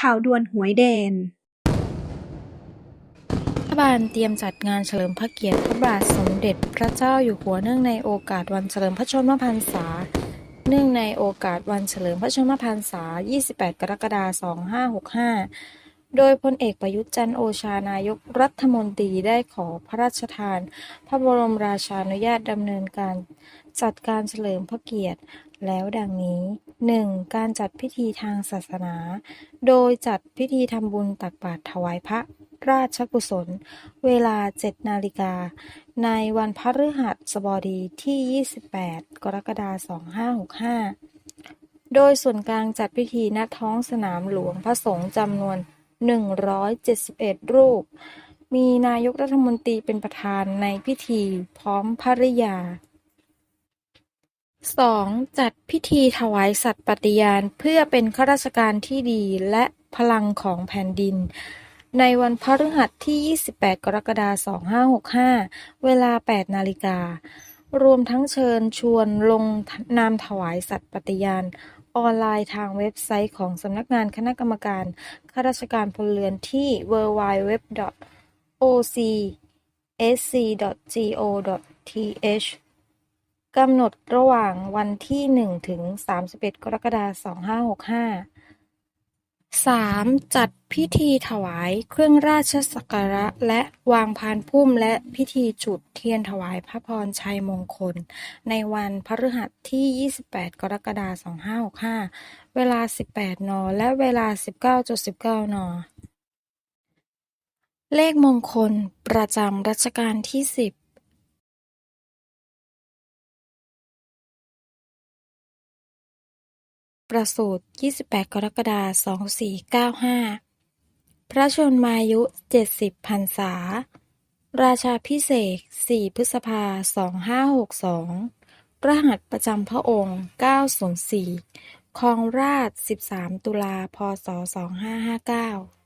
ข่าวด่วนหวยเด่น รัฐบาลเตรียมจัดงานเฉลิมพระเกียรติพระบาทสมเด็จพระเจ้าอยู่หัวเนื่องในโอกาสวันเฉลิมพระชนมพรรษา เนื่องในโอกาสวันเฉลิมพระชนมพรรษา 28 กรกฎาคม 2565 โดยพลเอกประยุทธ์จันโอชานายกรัฐมนตรีได้ขอพระราชทาน พระบรมราชานุญาตดำเนินการจัดการเฉลิมพระเกียรติแล้วดังนี้ 1. การจัดพิธีทางศาสนา โดยจัดพิธีทำบุญตักบาตรถวายพระราชกุศล เวลา 7 นาฬิกา ในวันพฤหัสบดีที่ 28 กรกฎาคม 2565 โดยส่วนกลางจัดพิธีณท้องสนามหลวงพระสงฆ์จำนวน 171 รูป มีนายกรัฐมนตรีเป็นประธานในพิธีพร้อมภริยา 2. จัดพิธีถวายสัตย์ปฏิญาณเพื่อเป็นข้าราชการที่ดีและพลังของแผ่นดิน ในวันพฤหัสที่ 28 กรกฎาคม 2565 เวลา 8 นาฬิกา รวมทั้งเชิญชวนลงนามถวายสัตย์ปฏิญาณ ออนไลน์ทางเว็บไซต์ของสำนักงานคณะกรรมการข้าราชการพลเรือนที่ www.ocsc.go.th กำหนดระหว่างวันที่ 1 ถึง 31 กรกฎาคม 2565 3. จัดพิธีถวายเครื่องราชสักการะ และวางพานพุ่มและพิธีจุดเทียนถวายพระพรชัยมงคล ในวันพฤหัสที่ 28 กรกฎาคม 2565 เวลา 18 น และเวลา 19.19 น เลขมงคลประจำรัชกาลที่ 10 ประสูติ 28 กรกฎาคม 2495 พระชนมายุ 70 พรรษา ราชาพิเศษ 4 พฤษภา 2562 รหัสประจำพระองค์ 904 ครองราช 13 ตุลา พศ 2559